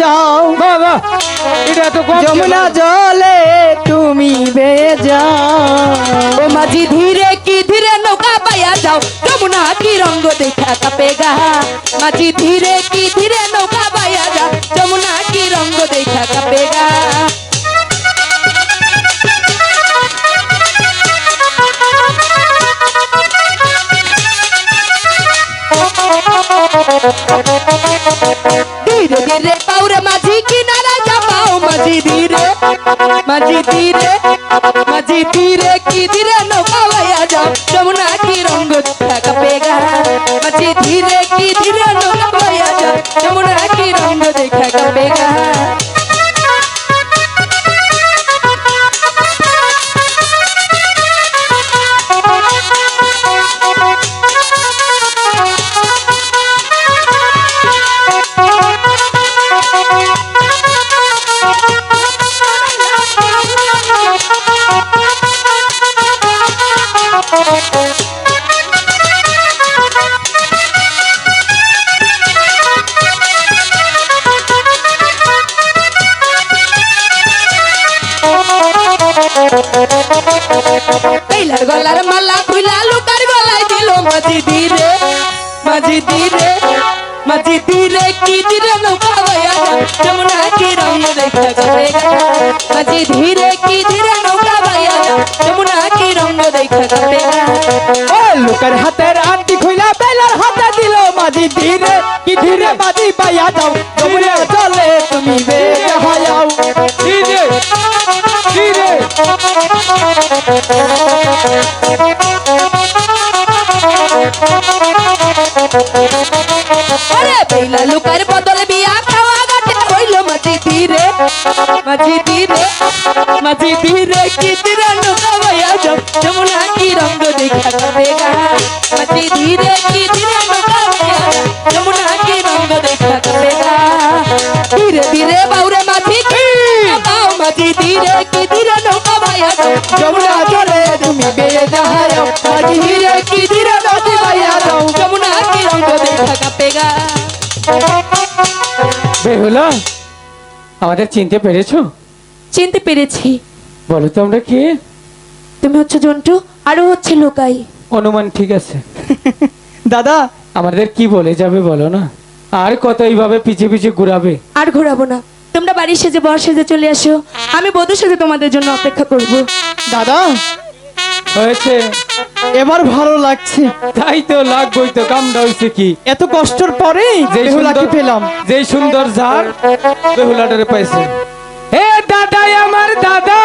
যাও। বাবা এটা তো যমুনা জলে তুমি বেয়ে যাও। ও মাঝি ধীরে কি ধীরে নৌকা পাইয়া যাও। যমুনা কি রঙ্গ দেখা কাপেগা মাঝি ধীরে কি ধীরে নৌকা পাইয়া যাও। যমুনা কি রঙ্গ দেখা কাপেগা ধীরে ধীরে পাউরে মাঝি কিনারা যাবাও মাঝি ধীরে মাঝি ধীরে মাঝি ধীরে কি ধীরে নৌকা ভাইয়া যাও যমুনা কি রঙ্গ দেখা পেগা মাঝি ধীরে কি ধীরে নৌকা ভাইয়া যাও যমুনা কি রঙ্গ দেখা পেগা গলার মালা খুইলা লুকার গলায় দিল মাঝি ধীরে মাঝি ধীরে মাঝি ধীরে কি ধীরে নৌকা ভাইয়া যাও যমুনা কি রঙ্গ দেখা পেগা মাঝি ধীরে কি ধীরে ও হাতের আন্টি খুইলা বেলার হাতে দিল মাঝি ধীরে কি ধীরে মাঝি পাইয়া যাও, যমুনা চলে তুমি বেয়ে হায়াও। ধীরে ধীরে। আরে বেলা লুকার বদলে माझी धीरे माझी धीरे किती रंगवया जमुना की रंग दिखा देगा माझी धीरे किती रंगवया जमुना की रंग दिखा देगा धीरे धीरे बावरे माझी बाव माझी धीरे किती रंगवया जमुना करे तुम्ही बेदहाय माझी धीरे किती रंगवया जमुना की रंग दिखा देगा बेहुला আমাদের চিনতে পেরেছ? চিনতে পেরেছি। বলো তো আমরা কি? তুমি হচ্ছে জন্টু আরও হচ্ছে লোকাই। অনুমান ঠিক আছে। দাদা! আমাদের কি বলে যাবে বলো না? আর কত এইভাবে পিছে পিছে ঘুরাবে? আর ঘোরাবো না। তোমরা বাড়ি সেজে বর সেজে চলে আসো। আমি বধূ সেজে তোমাদের জন্য অপেক্ষা করব। দাদা! হয়েছে। এবার ভালো লাগছে। তাই তো লাগবই তো কামটা হয়েছে কি? এত কষ্টের পরে যে বেহুলাকে পেলাম। যেই সুন্দর ঝাড় বেহুলাটারে পাইছে। হে দাদাই আমার দাদা।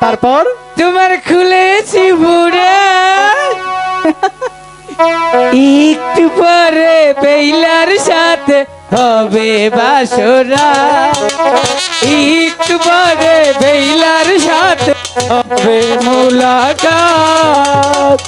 তারপর? তোমার খুলেছি বুড়ে। একটু পরে বেইলার সাথে হবে বাসরা। একটু পরে বেইলার সাথে হবে মুলাকাত।